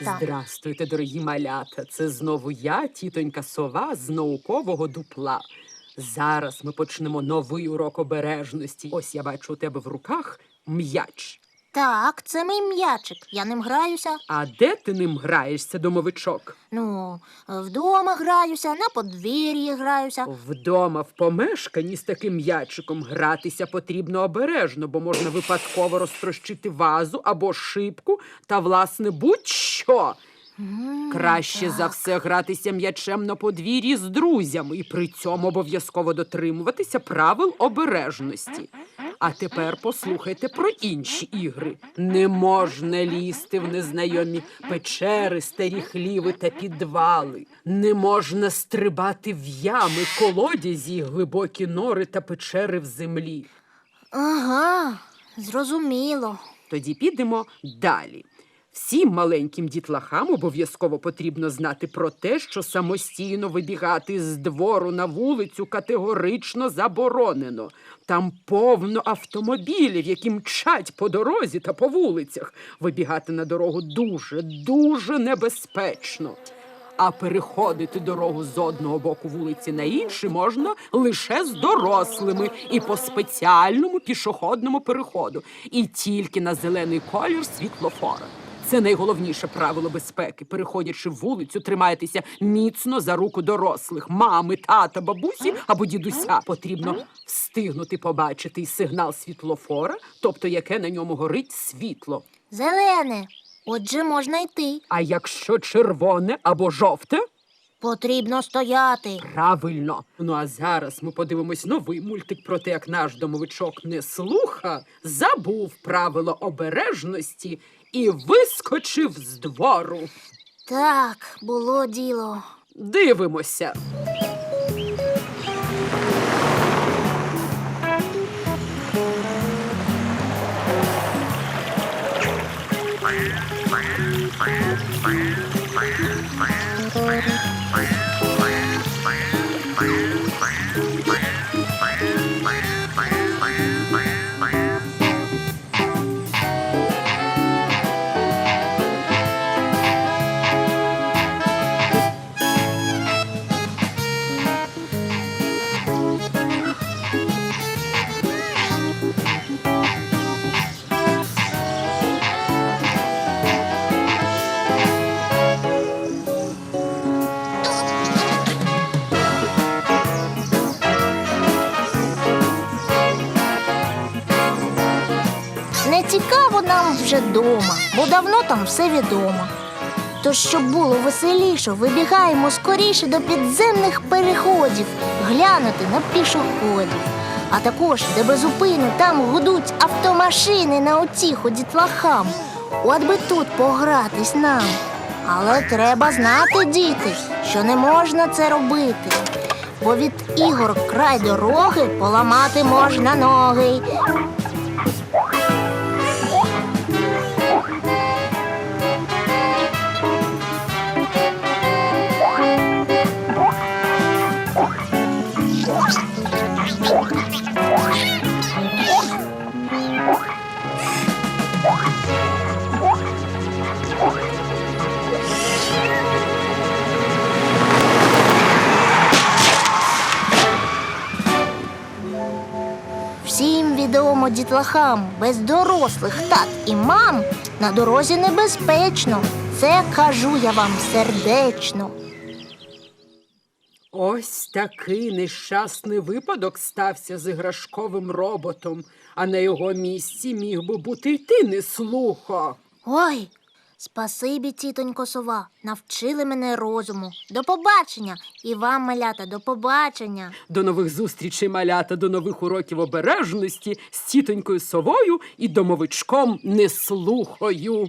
малята. Здрастуйте, дорогі малята. Це знову я, тітонька сова з наукового дупла. Зараз ми почнемо новий урок обережності. Ось я бачу у тебе в руках м'яч. Так, це мій м'ячик. Я ним граюся. А де ти ним граєшся, домовичок? Ну, вдома граюся, на подвір'ї граюся. Вдома в помешканні з таким м'ячиком гратися потрібно обережно, бо можна випадково розтрощити вазу або шибку та, власне, будь-що. Краще так. за все гратися м'ячем на подвір'ї з друзями і при цьому обов'язково дотримуватися правил обережності. А тепер послухайте про інші ігри. Не можна лізти в незнайомі печери, старі хліви та підвали. Не можна стрибати в ями, колодязі, глибокі нори та печери в землі. Ага, зрозуміло. Тоді підемо далі. Всім маленьким дітлахам обов'язково потрібно знати про те, що самостійно вибігати з двору на вулицю категорично заборонено. Там повно автомобілів, які мчать по дорозі та по вулицях. Вибігати на дорогу дуже, дуже небезпечно. А переходити дорогу з одного боку вулиці на інший можна лише з дорослими і по спеціальному пішохідному переходу, і тільки на зелений колір світлофора. Це найголовніше правило безпеки. Переходячи вулицю, тримайтеся міцно за руку дорослих, мами, тата, бабусі або дідуся. Потрібно встигнути побачити сигнал світлофора, тобто яке на ньому горить світло. Зелене. Отже, можна йти. А якщо червоне або жовте, Потрібно стояти. Правильно. Ну а зараз ми подивимось новий мультик про те, як наш домовичок не слуха, забув правило обережності і вискочив з двору. Так, було діло. Дивимося. Не цікаво нам вже дома, бо давно там все відомо. Тож, щоб було веселіше, вибігаємо скоріше до підземних переходів, глянути на пішоходів. А також, де без зупину там гудуть автомашини на утіху дітлахам. От би тут погратись нам. Але треба знати, діти, що не можна це робити. Бо від ігор край дороги поламати можна ноги. Всім відомо дітлахам, без дорослих тат і мам на дорозі небезпечно. Це кажу я вам сердечно. Ось такий нещасний випадок стався з іграшковим роботом, а на його місці міг би бути й ти не слухо. Ой, спасибі, тітонько сова, навчили мене розуму. До побачення. І вам, малята, до побачення. До нових зустрічей, малята, до нових уроків обережності з тітонькою совою і домовичком неслухою.